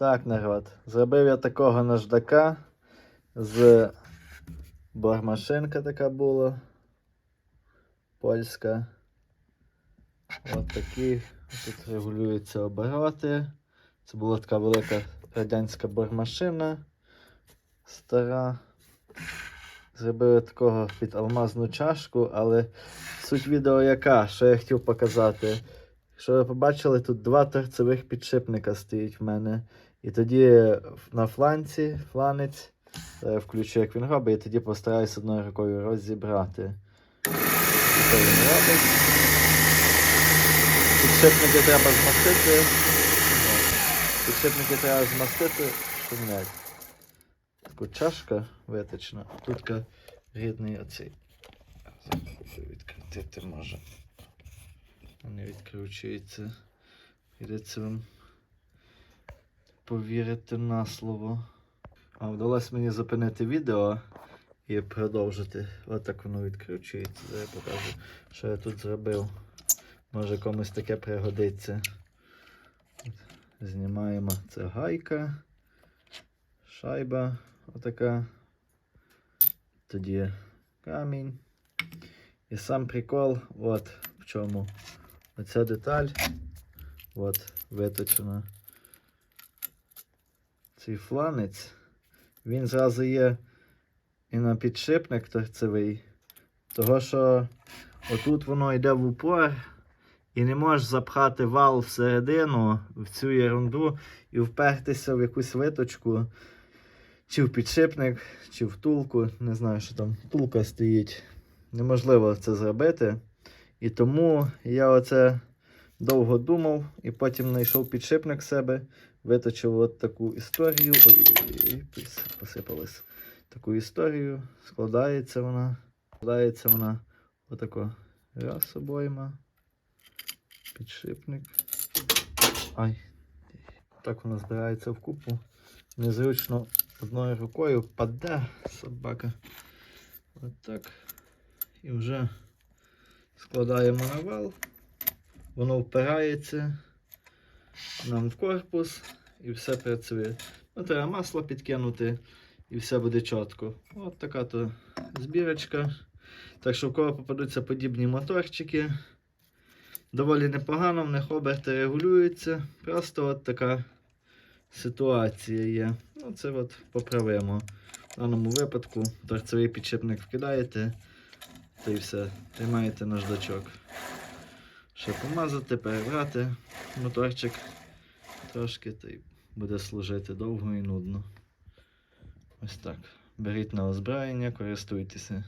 Так, народ. Зробив я такого наждака з бормашинка така була. Польська. От такі. Тут регулюються обороти. Це була така велика радянська бормашина. Стара. Зробили такого під алмазну чашку, але суть відео яка, що я хотів показати. Якщо ви побачили, тут два торцевих підшипника стоїть в мене. І тоді на фланці, фланець, е, включу, як він робить, і тоді постараюсь одною рукою розібрати. Що він робить. Підшипники треба змастити. Підшипники треба змастити, не. Така чашка виточна, а тут рідний оцей. Зараз відкрутити може. Не відкручується. Прийдеться вам повірити на слово. А вдалося мені зупинити відео і продовжити. От так воно відкручується. Я покажу, що я тут зробив. Може комусь таке пригодиться. Знімаємо це гайка, шайба отака. Тоді камінь. І сам прикол, от в чому. Оця деталь от виточена. Цей фланець. Він зразу є і на підшипник торцевий. Того що отут воно йде в упор. І не можеш запхати вал всередину в цю ерунду і впертися в якусь виточку, чи в підшипник, чи в тулку. Не знаю, що там тулка стоїть. Неможливо це зробити. І тому я оце довго думав і потім знайшов підшипник себе, виточив от таку історію. Ой, ой. Таку історію. Складається вона. Складається вона отако раз обойма. Підшипник. Ай. Так вона збирається в купу. Незручно одною рукою паде собака. От. І вже складаємо на вал. Воно впирається нам в корпус і все працює. Ну, треба масло підкинути і все буде чітко. От така то збірочка. Так що в кого попадуться подібні моторчики. Доволі непогано, в них оберти регулюються. Просто от така ситуація є. Ну, це от поправимо. В даному випадку торцевий підшипник вкидаєте, та й все. Тримаєте наждачок. Ще помазати, перебрати моторчик трошки, та й буде служити довго і нудно. Ось так. Беріть на озброєння, користуйтеся.